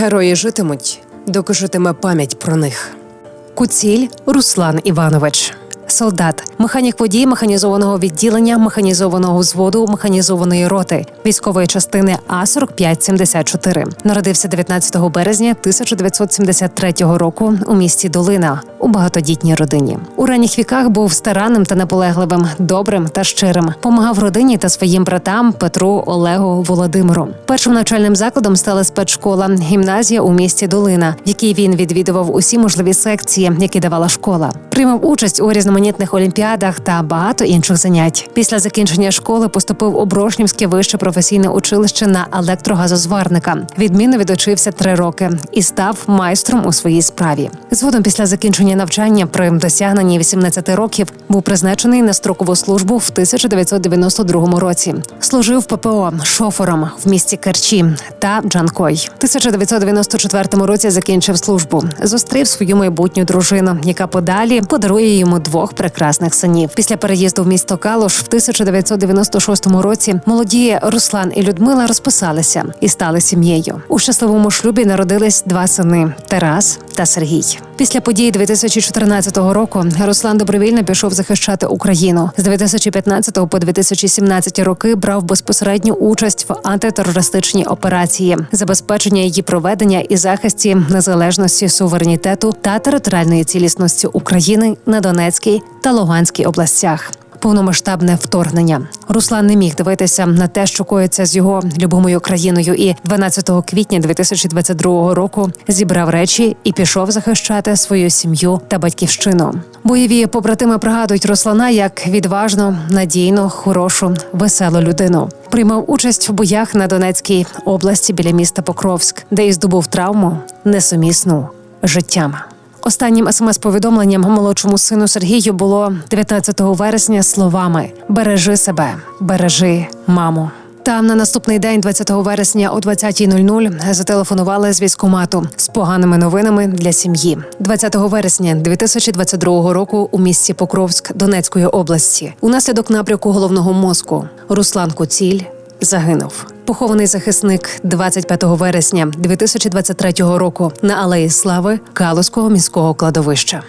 Герої житимуть, доки житиме пам'ять про них. Куціль Руслан Іванович. Солдат, механік водій механізованого відділення, механізованого взводу, механізованої роти військової частини А 4574 Народився 19 березня 1973 року у місті Долина у багатодітній родині. У ранніх віках був старанним та наполегливим, добрим та щирим. Помагав родині та своїм братам Петру, Олегу, Володимиру. Першим навчальним закладом стала спецшкола, гімназія у місті Долина, в якій він відвідував усі можливі секції, які давала школа. Приймав участь у різноманітних олімпіадах та багато інших занять. Після закінчення школи поступив у Брошнівське вище професійне училище на електрогазозварника. Відмінно відучився три роки і став майстром у своїй справі. Згодом, після закінчення навчання при досягненні 18 років, був призначений на строкову службу в 1992 році. Служив ППО шофером в місті Керчі та Джанкой. В 1994 році закінчив службу. Зустрів свою майбутню дружину, яка подалі подарує йому двох прекрасних синів. Після переїзду в місто Калуш в 1996 році молоді Руслан і Людмила розписалися і стали сім'єю. У щасливому шлюбі народились два сини Тарас та Сергій. Після подій 2014 року Руслан добровільно пішов захищати Україну. З 2015 по 2017 роки брав безпосередню участь в антитерористичній операції, забезпечення її проведення і захисті незалежності суверенітету та територіальної цілісності України на Донецькій та Луганській областях. Повномасштабне вторгнення. Руслан не міг дивитися на те, що коїться з його любимою країною, і 12 квітня 2022 року зібрав речі і пішов захищати свою сім'ю та батьківщину. Бойові побратими пригадують Руслана як відважну, надійну, хорошу, веселу людину. Приймав участь в боях на Донецькій області біля міста Покровськ, де й здобув травму несумісну життям. Останнім смс-повідомленням молодшому сину Сергію було 19 вересня словами Бережи себе, бережи маму. Там на наступний день, 20 вересня о 20.00, зателефонували з військкомату з поганими новинами для сім'ї. 20 вересня 2022 року у місті Покровськ Донецької області унаслідок напрямку головного мозку Руслан Куціль загинув. Похований захисник 25 вересня 2023 року на алеї Слави Калузького міського кладовища.